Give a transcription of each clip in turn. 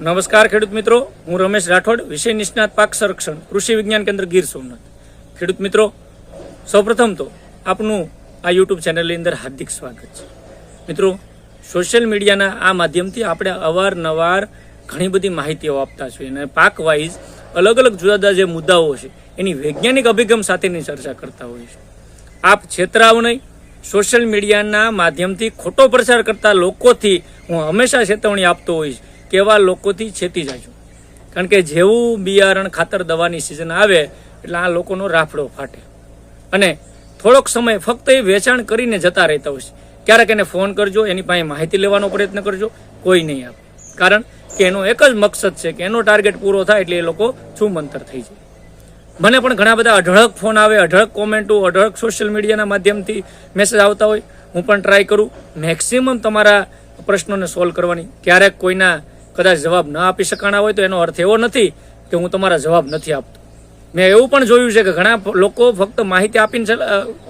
નમસ્કાર ખેડૂત મિત્રો, હું રમેશ રાઠોડ, વિષય નિષ્ણાત પાક સંરક્ષણ, કૃષિ વિજ્ઞાન કેન્દ્ર ગીર સોમનાથ. ખેડૂત મિત્રો, સૌપ્રથમ તો આપનું આ યુટ્યુબ ચેનલની અંદર હાર્દિક સ્વાગત છે. મિત્રો, સોશિયલ મીડિયાના આ માધ્યમથી આપણે અવારનવાર ઘણી બધી માહિતીઓ આપતા છીએ અને પાક વાઇઝ અલગ અલગ જુદા જુદા જે મુદ્દાઓ છે, એની વૈજ્ઞાનિક અભિગમ સાથેની ચર્ચા કરતા હોઈએ છીએ આપ છેતરાવ નહીં, સોશિયલ મીડિયાના માધ્યમથી ખોટો પ્રચાર કરતા લોકોથી હું હંમેશા ચેતવણી આપતો હોઈશ કે એવા લોકોથી છેતી જાજો કારણ કે જેવું બિયારણ ખાતર દવાની સિઝન આવે, એટલે આ લોકોનો રાફડો ફાટે. અને થોડોક સમય ફક્ત એ વેચાણ કરીને જતા રહેતા હોય છે. ક્યારેક એને ફોન કરજો, એની પાસે માહિતી લેવાનો પ્રયત્ન કરજો, કોઈ નહીં આપે. કારણ કે એનો એક જ મકસદ છે કે એનો ટાર્ગેટ પૂરો થાય એટલે એ લોકો છૂમંતર થઈ જાય. મને પણ ઘણા બધા અઢળક ફોન આવે, અઢળક કોમેન્ટો અઢળક સોશિયલ મીડિયાના માધ્યમથી મેસેજ આવતા હોય. હું પણ ટ્રાય કરું. મેક્સિમમ તમારા પ્રશ્નોને સોલ્વ કરવાની. ક્યારેક કોઈના કદાચ જવાબ ન આપી શકાણા હોય તો એનો અર્થ એવો નથી કે હું તમારા જવાબ નથી આપતો. મેં એવું પણ જોયું છે કે ઘણા લોકો ફક્ત માહિતી આપીને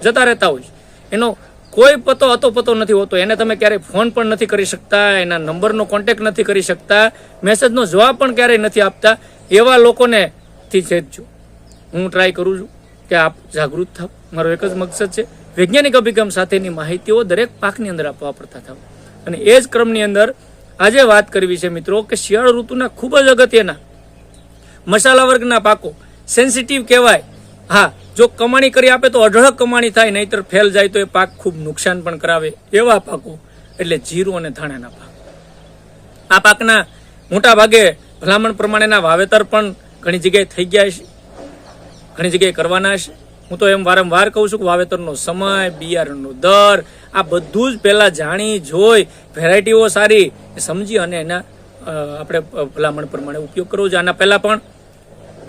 જતા રહેતા હોય એનો કોઈ પતો હતો પતો નથી હોતો. એને તમે ક્યારેય ફોન પણ નથી કરી શકતા, એના નંબરનો કોન્ટેક્ટ નથી કરી શકતા, મેસેજનો જવાબ પણ ક્યારેય નથી આપતા. એવા લોકોને થી છેદજો હું ટ્રાય કરું છું કે આપ જાગૃત થાવ. મારો એક જ મકસદ છે, વૈજ્ઞાનિક અભિગમ સાથેની માહિતીઓ દરેક પાકની અંદર આપવા પડતા થાવ. અને એ જ ક્રમની અંદર આજે વાત કરવી છે મિત્રો કે શિયાળ ઋતુના ખૂબ જ અગત્યના. મસાલા વર્ગના પાકો સેન્સિટિવ કહેવાય. હા, જો કમાણી કરી આપે તો અઢળક કમાણી થાય, નહીતર ફેલ જાય તો એ પાક ખૂબ નુકસાન પણ કરાવે એવા પાકો. એટલે જીરું અને ધાણાના પાક. આ પાકના મોટા ભાગે ભલામણ પ્રમાણેના વાવેતર પણ ઘણી જગ્યાએ થઈ ગયા છે ઘણી જગ્યાએ કરવાના છે હું તો એમ વારંવાર કહું છું કે વાવેતરનો સમય, બિયારણનો દર, આ બધું જ પહેલાં જાણી, જોઈ વેરાયટીઓ સારી સમજી અને એના આપણે ભલામણ પ્રમાણે ઉપયોગ કરવો જોઈએ. આના પહેલાં પણ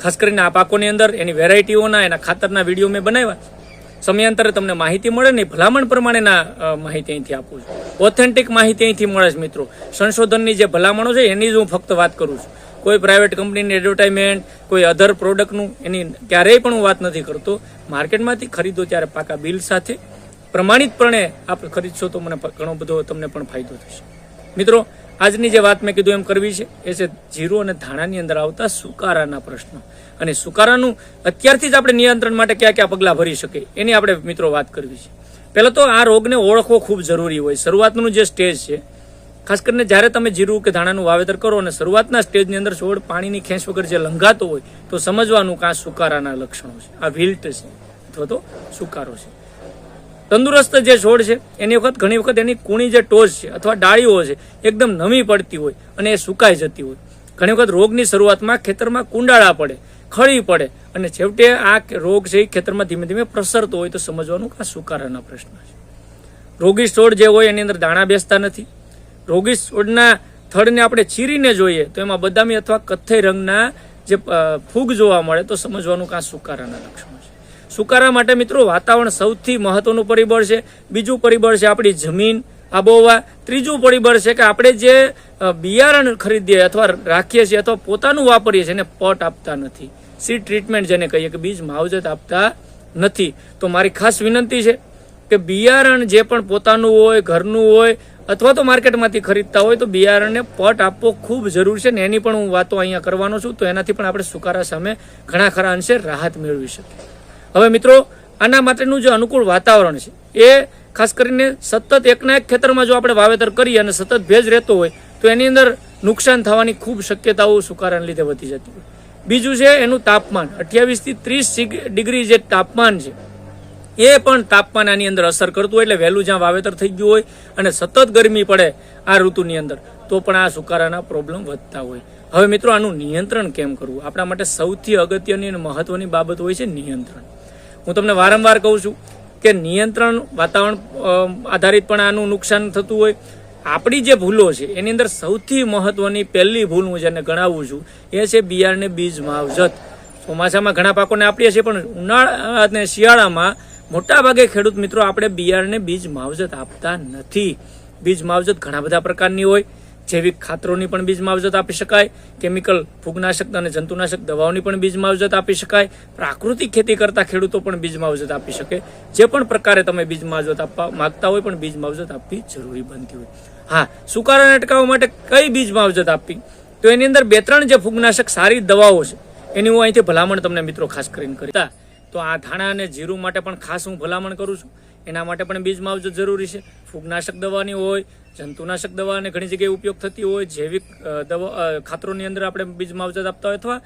ખાસ કરીને આ પાકોની અંદર એની વેરાયટીઓના, એના ખાતરના વીડિયો મેં બનાવ્યા. સમયાંતરે તમને માહિતી મળે ને ભલામણ પ્રમાણેના માહિતી અહીંથી આપું છું. ઓથેન્ટિક માહિતી અહીંથી મળે છે મિત્રો. સંશોધનની જે ભલામણો છે, એની જ હું ફક્ત વાત કરું છું. કોઈ પ્રાઇવેટ કંપનીની એડવર્ટાઇઝમેન્ટ કોઈ અધર પ્રોડક્ટનું એની ક્યારેય પણ હું વાત નથી કરતો. માર્કેટમાંથી ખરીદો ત્યારે પાકા બિલ સાથે. પ્રમાણિતપણે આપ ખરીદશો તો મને ઘણો બધો તમને પણ ફાયદો થશે. મિત્રો, આજની જે વાત મેં કીધું એમ કરવી છે, એ છે જીરું અને ધાણાની અંદર આવતા સુકારાના પ્રશ્નો. અને સુકારાનું અત્યારથી જ આપણે નિયંત્રણ માટે કયા કયા પગલાં ભરી શકીએ, એની આપણે મિત્રો વાત કરવી છે. પહેલાં તો આ રોગને ઓળખવો ખૂબ જરૂરી હોય. શરૂઆતનું જે સ્ટેજ છે, ખાસ કરીને જ્યારે તમે જીરું કે ધાણાનું વાવેતર કરો અને શરૂઆતના સ્ટેજની અંદર છોડ પાણીની ખેંચ વગર જે લંઘાતો હોય, તો સમજવાનું કે આ સુકારાના લક્ષણો છે. આ વિલ્ટ છે, અથવા તો સુકારો છે. તંદુરસ્ત જે છોડ છે, એની વખત ઘણી વખત એની કૂણી જે ટોચ છે અથવા ડાળીઓ છે, એકદમ નમી પડતી હોય અને એ સુકાઈ જતી હોય. ઘણી વખત રોગની શરૂઆતમાં ખેતરમાં કુંડાળા પડે, ખળી પડે અને છેવટે આ રોગ છે એ ખેતરમાં ધીમે ધીમે પ્રસરતો હોય તો સમજવાનું કે આ સુકારાના પ્રશ્ન છે. રોગી છોડ જે હોય એની અંદર દાણા બેસતા નથી. રોગી છોડના થડને આપણે ચીરીને જોઈએ તો એમાં બદામી અથવા કથ્થઈ રંગના જે ફૂગ જોવા મળે તો સમજવાનું કે આ સુકારાના લક્ષણો છે. સુકારા માટે મિત્રો વાતાવરણ સૌથી મહત્વનું પરિબળ છે. બીજું પરિબળ છે આપણી જમીન, આબોહવા. ત્રીજું પરિબળ છે કે આપણે જે બિયારણ ખરીદીએ અથવા રાખીએ છીએ અથવા પોતાનું વાપરીએ છીએ એને પટ આપતા નથી. સીડ ટ્રીટમેન્ટ જેને કહીએ કે બીજ માવજત આપતા નથી. તો મારી ખાસ વિનંતી છે કે બિયારણ જે પણ પોતાનું હોય, ઘરનું હોય અથવા તો માર્કેટમાંથી ખરીદતા હોય તો બિયારણને પટ આપવો ખૂબ જરૂરી છે. ને એની પણ હું વાતો અહીંયા કરવાનો છું તો એનાથી પણ આપણે સુકારા સામે ઘણા ખરા અંશે રાહત મેળવી શકીએ. હવે મિત્રો, આના માટેનું જે અનુકૂળ વાતાવરણ છે, એ ખાસ કરીને સતત એકના એક ખેતરમાં જો આપણે વાવેતર કરીએ અને સતત ભેજ રહેતો હોય, તો એની અંદર નુકસાન થવાની ખૂબ શક્યતાઓ સુકારાને લીધે વધી જતી હોય. બીજું છે એનું તાપમાન. અઠ્યાવીસથી ત્રીસ ડિગ્રી જે તાપમાન છે, એ પણ તાપમાન આની અંદર અસર કરતું હોય. એટલે વહેલું જ્યાં વાવેતર થઈ ગયું હોય અને સતત ગરમી પડે આ ઋતુની અંદર, તો પણ આ સુકારાના પ્રોબ્લેમ વધતા હોય. હવે મિત્રો, આનું નિયંત્રણ કેમ કરવું? આપણા માટે સૌથી અગત્યની અને મહત્વની બાબત હોય છે નિયંત્રણ. હું તમને વારંવાર કહું છું કે નિયંત્રણ વાતાવરણ આધારિત પણ આનું નુકસાન થતું હોય. આપણી જે ભૂલો છે, એની અંદર સૌથી મહત્વની પહેલી ભૂલ હું જેને ગણાવું છું, એ છે બિયારણને બીજ માવજત. ચોમાસામાં ઘણા પાકોને આપીએ છીએ, પણ ઉનાળા અને શિયાળામાં મોટાભાગે ખેડૂત મિત્રો, આપણે બિયારણને બીજ માવજત આપતા નથી. બીજ માવજત ઘણા બધા પ્રકારની હોય. જૈવિક ખાતરોની પણ બીજ માવજત આપી શકાય, કેમિકલ, ફૂગનાશક અને જંતુનાશક દવાઓની પણ બીજ માવજત આપી શકાય, પ્રાકૃતિક ખેતી કરતા ખેડૂતો પણ બીજ માવજત આપી શકે. જે પણ પ્રકારે તમે બીજ માવજત આપવા માંગતા હોય પણ બીજ માવજત આપવી જરૂરી બનતી હોય. હા સુકારાને અટકાવવા માટે કઈ બીજ માવજત આપવી? તો એની અંદર બે ત્રણ જે ફૂગનાશક સારી દવાઓ છે, એની હું અહીંથી ભલામણ તમને મિત્રો ખાસ કરીને કરતા તો આ ધાણા અને જીરું માટે પણ ખાસ હું ભલામણ કરું છું. એના માટે પણ બીજ માવજત જરૂરી છે. ફૂગનાશક દવાની હોય જંતુનાશક દવાને ઘણી જગ્યાએ ઉપયોગ થતી હોય, જૈવિક દવા ખાતરોની અંદર આપણે બીજ માવજત આપતા હોય અથવા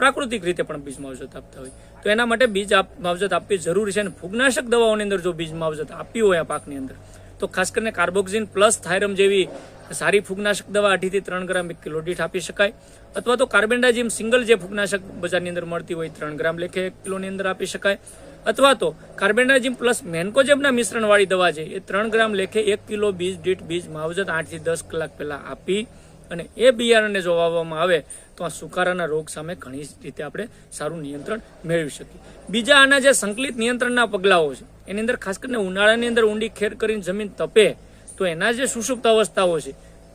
પ્રાકૃતિક રીતે પણ બીજ માવજત આપતા હોય. તો એના માટે બીજ માવજત આપવી જરૂરી છે અને ફૂગનાશક દવાઓની અંદર જો બીજ માવજત આપવી હોય આ પાકની અંદર તો ખાસ કરીને કાર્બોક્સિન પ્લસ થાયરમ જેવી સારી ફૂગનાશક દવા અઢીથી ત્રણ ગ્રામ એક કિલો દીઠ આપી શકાય. અથવા તો કાર્બેન્ડાજીમ સિંગલ જે ફૂગનાશક બજારની અંદર મળતી હોય ત્રણ ગ્રામ લેખે એક કિલોની અંદર આપી શકાય. અથવા તો કાર્બેન્ડાજીમ પ્લસ મેન્કોજેબના મિશ્રણવાળી દવા છે, એ ત્રણ ગ્રામ લેખે એક કિલો બીજ દીઠ બીજ માવજત આઠથી દસ કલાક પહેલા આપી અને એ બિયારણને જો વાવવામાં આવે તો આ સુકારાના રોગ સામે ઘણી રીતે આપણે સારું નિયંત્રણ મેળવી શકીએ. બીજા આના જે સંકલિત નિયંત્રણના પગલાઓ છે એની અંદર ખાસ કરીને ઉનાળાની અંદર ઊંડી ખેર કરીને જમીન તપે, તો એના જે સુષુપ્ત અવસ્થાઓ છે,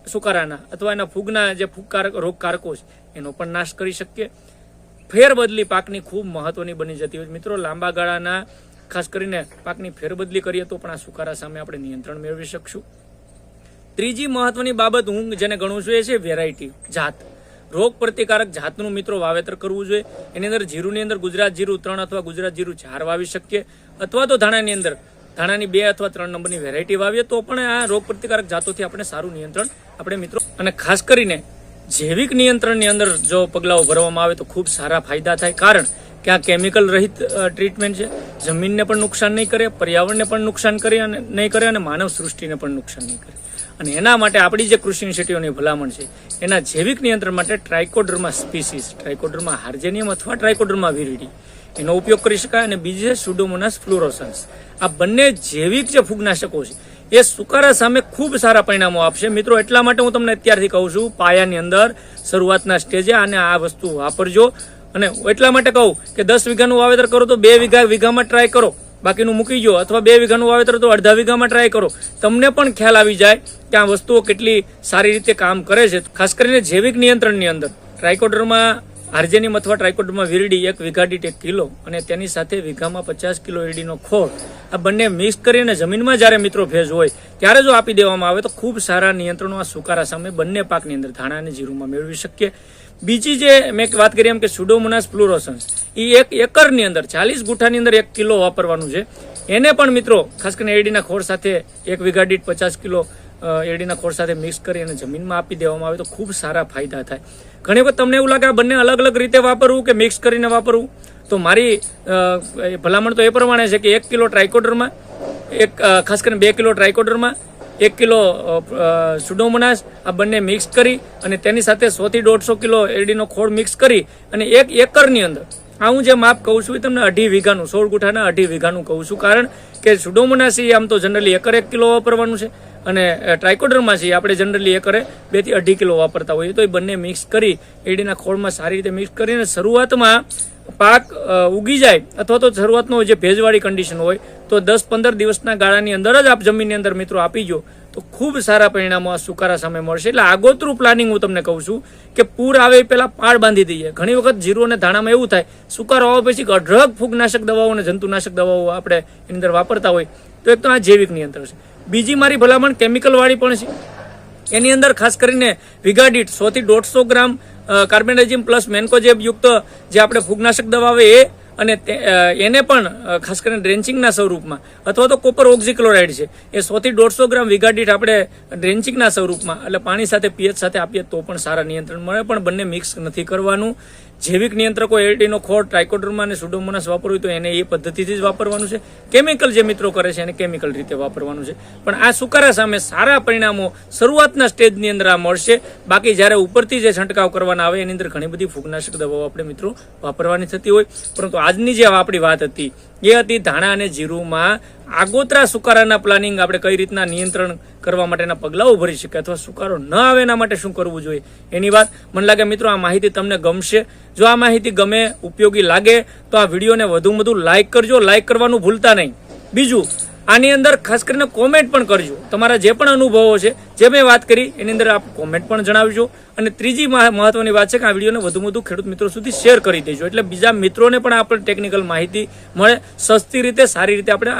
સુકારાના અથવા એના ફૂગના જે ફૂગકારક રોગકારકો છે, એનો પણ નાશ કરી શકીએ. ફેરબદલી પાકની ખૂબ મહત્વની બની જતી હોય મિત્રો, લાંબા ગાળાના ખાસ કરીને પાકની ફેરબદલી કરીએ તો પણ આ સુકારા સામે આપણે નિયંત્રણ મેળવી શકશું. ત્રીજી મહત્વની બાબત હું જેને ગણું છું એ છે વેરાયટી જાત. રોગ પ્રતિકારક જાતનું મિત્રો વાવેતર કરવું જોઈએ. એની અંદર જીરુની અંદર ગુજરાત જીરું ત્રણ અથવા ગુજરાત જીરું ચાર વાવી શકીએ. અથવા તો ધાણાની અંદર ધાણાની બે અથવા ત્રણ નંબરની વેરાયટી વાવીએ તો પણ આ રોગ પ્રતિકારક જાતોથી આપણે સારું નિયંત્રણ આપણે મિત્રો અને ખાસ કરીને જૈવિક નિયંત્રણની અંદર જો પગલાઓ ભરવામાં આવે તો ખૂબ સારા ફાયદા થાય. કારણ કે આ કેમિકલ રહિત ટ્રીટમેન્ટ છે. જમીનને પણ નુકસાન નહીં કરે, પર્યાવરણને પણ નુકસાન કરે અને નહીં કરે અને માનવ સૃષ્ટિને પણ નુકસાન નહીં કરે. અને એના માટે આપણી જે કૃષિ યુનિવર્સિટીઓની ભલામણ છે, એના જૈવિક નિયંત્રણ માટે ટ્રાઇકોડર્મા સ્પીસીસ ટ્રાઇકોડર્મા હાર્જેનિયમ અથવા ટ્રાઇકોડર્મા વિરીડી, એનો ઉપયોગ કરી શકાય અને બીજી છે સુડોમોનાસ ફ્લોરોસન્સ. આ બંને જૈવિક જે ફૂગનાશકો છે, એ સુકારા સામે ખૂબ સારા પરિણામો આપશે. મિત્રો, એટલા માટે હું તમને અત્યારથી કહું છું, પાયાની અંદર શરૂઆતના સ્ટેજે આને આ વસ્તુ વાપરજો. અને એટલા માટે કહું કે દસ વીઘાનું વાવેતર કરો તો બે વીઘા વીઘામાં ટ્રાય કરો. બાકીનું મૂકી જો અથવા બે વીઘાનું વાવેતર તો અડધા વીઘામાં ટ્રાય કરો. તમને પણ ખ્યાલ આવી જાય કે આ વસ્તુઓ કેટલી સારી રીતે કામ કરે છે. ખાસ કરીને જૈવિક નિયંત્રણની અંદર. ટ્રાયકોડરમાં આર્જેનિયમ અથવા ટ્રાયકોડરમાં વીરડી એક વીઘા દીઠ એક કિલો અને તેની સાથે વીઘામાં પચાસ કિલો એરડીનો ખોળ. આ બંને મિક્સ કરીને જમીનમાં જ્યારે મિત્રો ભેજ હોય ત્યારે જો આપી દેવામાં આવે તો ખૂબ સારા નિયંત્રણો આ સુકારા સામે બંને પાકની અંદર ધાણા અને જીરુમાં મેળવી શકીએ. બીજી જે મેં વાત કરી એમ કે સુડોમોનાસ ફ્લુરોસન્સ એ એક એકરની અંદર, ચાલીસ ગુઠાની અંદર એક કિલો વાપરવાનું છે. એને પણ મિત્રો, ખાસ કરીને એરડીના ખોળ સાથે, એક વીઘા દીઠ પચાસ કિલો એડીના ખોળ સાથે મિક્સ કરી અને જમીનમાં આપી દેવામાં આવે તો ખૂબ સારા ફાયદા થાય. ઘણી વખત તમને એવું લાગે આ બંને અલગ અલગ રીતે વાપરવું કે મિક્સ કરીને વાપરવું? તો મારી ભલામણ તો એ પ્રમાણે છે કે એક કિલો ટ્રાયકોડરમાં એક ખાસ કરીને બે કિલો ટ્રાઇકોડરમાં એક કિલો સુડોમોનાસ આ બંને મિક્સ કરી અને તેની સાથે સો થી દોઢસો કિલો એરડીનો ખોળ મિક્સ કરી અને એક એકરની અંદર, આ હું જે માપ કહું છું એ તમને અઢી વીઘાનું, સોળ ગુઠાના અઢી વીઘાનું કહું છું. કારણ કે સુડોમોનાસ એ આમ તો જનરલી એકર એક કિલો વાપરવાનું છે અને ટ્રાઇકોડરમાં છે આપણે જનરલી એકરે બેથી અઢી કિલો વાપરતા હોઈએ. તો એ બંને મિક્સ કરી એરડીના ખોળમાં સારી રીતે મિક્સ કરીને શરૂઆતમાં પાક ઉગી જાય અથવા તો શરૂઆતનો જે ભેજવાળી કન્ડિશન હોય, તો દસ પંદર દિવસના ગાળાની અંદર જ આપ જમીનની અંદર મિત્રો આપી જો તો ખૂબ સારા પરિણામો આ સુકારા સામે મળશે. એટલે આગોતરું પ્લાનિંગ હું તમને કહું છું કે પૂર આવે એ પહેલાં પાળ બાંધી દઈએ. ઘણી વખત જીરું અને ધાણામાં એવું થાય, સુકારો આવે પછી અઢળક ફૂગનાશક દવાઓ અને જંતુનાશક દવાઓ આપણે એની અંદર વાપરતા હોય, તો એક તો આ જૈવિક નિયંત્રણ છે. બીજી મારી ભલામણ કેમિકલવાળી પણ છે. એની અંદર ખાસ કરીને વિગાડીટ દીઠ સો થી દોઢસો ગ્રામ કાર્બેન્ડાઇઝિમ પ્લસ મેન્કોજેબ યુક્ત જે આપણે ફૂગનાશક દવા આવે એ અને એને પણ ખાસ કરીને ડ્રેન્ચિંગના સ્વરૂપમાં અથવા તો કોપર ઓક્ઝિક્લોરાઇડ છે, એ સો થી દોઢસો ગ્રામ વિગાડીટ આપણે ડ્રેન્ચિંગના સ્વરૂપમાં, એટલે પાણી સાથે, પીએચ સાથે આપીએ તો પણ સારા નિયંત્રણ મળે, પણ બંને મિક્સ નથી કરવાનું. જૈવિક નિયંત્રકો એરડીનો ખોળ ટ્રાઇકોડર્મા અને સુડોમોનાસ વાપરવું તો એને એ પદ્ધતિથી જ વાપરવાનું છે. કેમિકલ જે મિત્રો કરે છે એને કેમિકલ રીતે વાપરવાનું છે. પણ આ સુકારા સામે સારા પરિણામો શરૂઆતના સ્ટેજની અંદર આ મળશે. બાકી જ્યારે ઉપરથી જે છંટકાવ કરવાના આવે, એની અંદર ઘણી બધી ફૂગનાશક દવાઓ આપણે મિત્રો વાપરવાની થતી હોય. પરંતુ આજની જે આપણી વાત હતી, એ હતી ધાણા અને જીરુમાં આગોતરા સુકારાના પ્લાનિંગ આપણે કઈ રીતના નિયંત્રણ કરવા માટેના પગલાઓ ભરી શકીએ અથવા સુકારો ન આવે એના માટે શું કરવું જોઈએ? એની વાત મને લાગે મિત્રો આ માહિતી તમને ગમશે. જો આ માહિતી ગમે, ઉપયોગી લાગે, તો આ વિડીયોને વધુ વધુ લાઇક કરજો. લાઇક કરવાનું ભૂલતા નહીં. બીજું આની અંદર ખાસ કરીને કોમેન્ટ પણ કરજો. તમારા જે પણ અનુભવો છે, જે મેં વાત કરી, એની અંદર આપ કોમેન્ટ પણ જણાવજો. અને ત્રીજી મહ- મહત્વની વાત છે કે આ વિડીયોને વધુ વધુ ખેડૂત મિત્રો સુધી શેર કરી દેજો. એટલે બીજા મિત્રોને પણ આપણે ટેકનિકલ માહિતી મળે. સસ્તી રીતે, સારી રીતે આપણે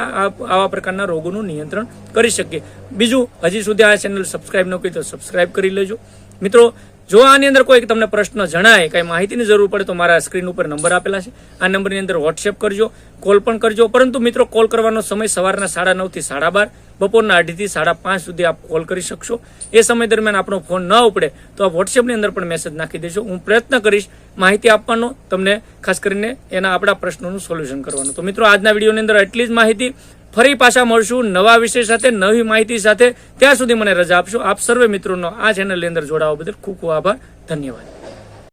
આવા પ્રકારના રોગોનું નિયંત્રણ કરી શકીએ. બીજું, હજી સુધી આ ચેનલ સબસ્ક્રાઈબ ન કરી તો સબસ્ક્રાઈબ કરી લેજો. મિત્રો જો આની અંદર કોઈ તમને પ્રશ્ન જણાય, કઈ માહિતીની જરૂર પડે તો મારા સ્ક્રીન ઉપર નંબર આપેલા છે. આ નંબરની અંદર વોટ્સએપ કરજો, કોલ પણ કરજો. પરંતુ મિત્રો, કોલ કરવાનો સમય સવારના સાડા નવથી સાડા બાર, બપોરના અઢીથી સાડા પાંચ સુધી આપ કોલ કરી શકશો. એ સમય દરમિયાન આપણો ફોન ન ઉપડે તો આ વોટ્સએપની અંદર પણ મેસેજ નાખી દેજો. હું પ્રયત્ન કરીશ માહિતી આપવાનો, તમને ખાસ કરીને એના આપણા પ્રશ્નોનું સોલ્યુશન કરવાનું. તો મિત્રો, આજના વિડીયોની અંદર એટલી જ માહિતી. ફરી પાછા મળશું નવા વિષય સાથે, નવી માહિતી સાથે. ત્યાં સુધી મને રજા આપશો. આપ સર્વે મિત્રોનો આ ચેનલની અંદર જોડાવા બદલ ખૂબ ખૂબ આભાર. ધન્યવાદ.